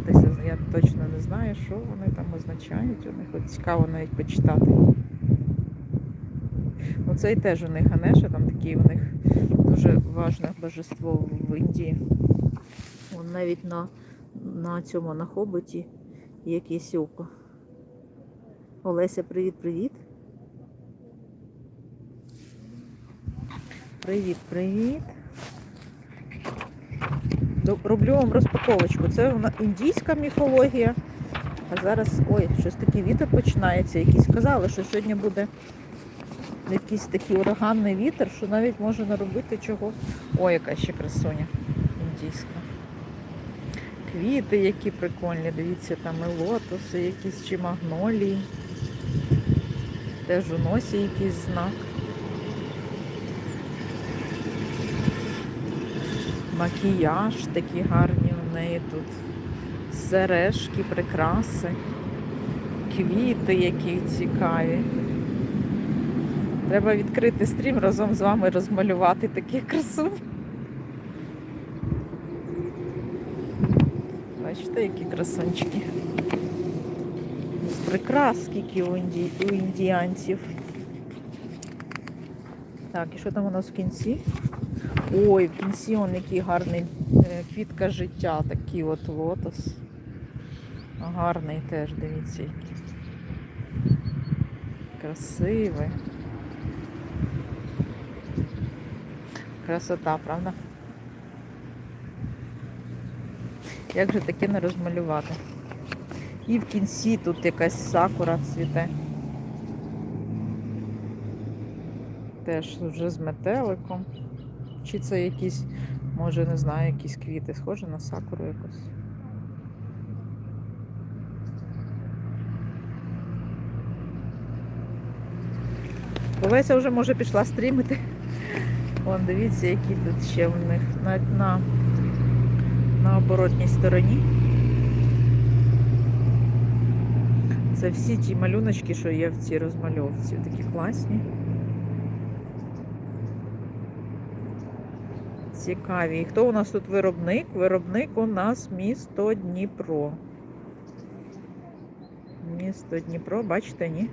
розібратися. Я точно не знаю, що вони там означають. У них от цікаво навіть почитати. Ну, цей теж у них Ганеша, там такі у них дуже важне божество в Індії. Вон навіть на, на цьому на хоботі якесь око. Олеся, привіт-привіт. Привіт, привіт. До- Роблю вам розпаковочку. Це індійська міфологія. А зараз, ой, щось такий вітер починається. Якийсь казали, що сьогодні буде якийсь такий ураганний вітер, що навіть може наробити чого. Ой, яка ще красуня індійська. Квіти, які прикольні. Дивіться, там і лотоси, якісь чи магнолії. Теж у носі якийсь знак. Макіяж такі гарні у неї тут. Сережки, прикраси, квіти, які цікаві. Треба відкрити стрім разом з вами розмалювати такі красу. Бачите, які красунчики. З прикрас, у індіанців. Так, і що там у нас в кінці? Ой, в кінці он який гарний е, квітка життя, такий от лотос. Гарний теж, дивіться, який. Красивий. Красота, правда? Як же таке не розмалювати? І в кінці тут якась сакура цвіте. Теж вже з метеликом. Чи це якісь, може, не знаю, якісь квіти, схоже на сакуру якось. Олеся вже може пішла стрімити. Вон, дивіться, які тут ще в них на, на, на оборотній стороні. Це всі ті малюночки, що є в цій розмальовці. Такі класні. Цікаві. І хто у нас тут виробник? Виробник у нас місто Дніпро. Місто Дніпро, бачите, ні?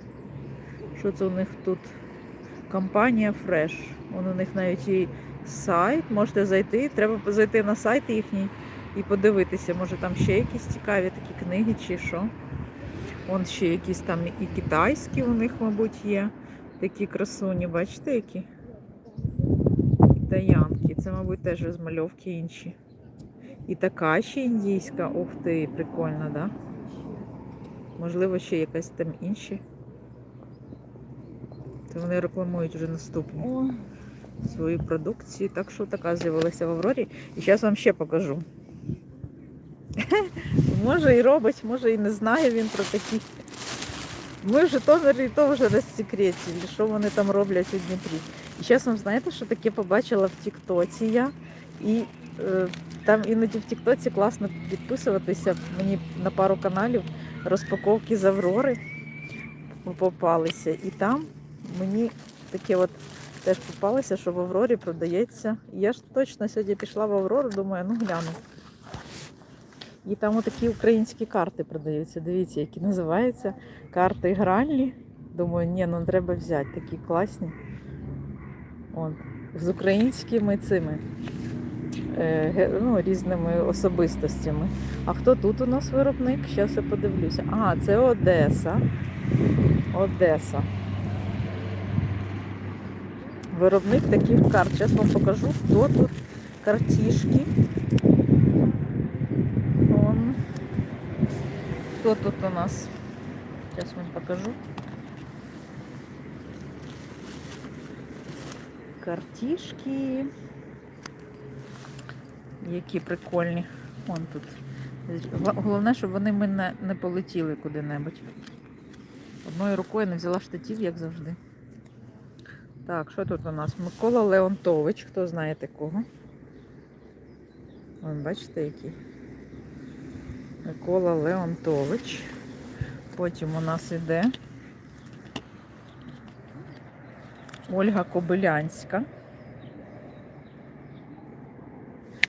Що це у них тут? Компанія Fresh. Вон у них навіть і сайт. Можете зайти. Треба зайти на сайт їхній і подивитися. Може там ще якісь цікаві такі книги чи що. Вон ще якісь там і китайські у них, мабуть, є. Такі красуні, бачите, які? Це, мабуть, теж розмальовки інші. І така ще індійська. Ух ти, прикольна, да? Можливо, ще якась там інші. Це вони рекламують вже наступні свою продукцію. Так що така з'явилася в Аврорі. І зараз вам ще покажу. Може і робить, може і не знає він про такі. Ми в Житомирі то вже розсекретили, що вони там роблять у Дніпрі. Вам знаєте, що таке побачила в Тіктоці я. І е, там іноді в Тіктоці класно підписуватися. Мені на пару каналів розпаковки з Аврори попалися. І там мені таке от теж попалося, що в Аврорі продається. Я ж точно сьогодні пішла в Аврору, думаю, ну гляну. І там отакі українські карти продаються. Дивіться, які називаються карти гральні. Думаю, ні, ну треба взяти такі класні. От. З українськими цими е, ну, різними особистостями. А хто тут у нас виробник? Зараз я подивлюся. А, це Одеса. Одеса. Виробник таких карт. Зараз вам покажу, хто тут картішки. Хто тут у нас? Зараз вам покажу. Картішки. Які прикольні. Вон тут. Головне, щоб вони мене не полетіли куди-небудь. Одною рукою не взяла штатів, як завжди. Так, що тут у нас? Микола Леонтович, хто знає такого? Вон, бачите, який? Микола Леонтович. Потім у нас іде Ольга Кобилянська.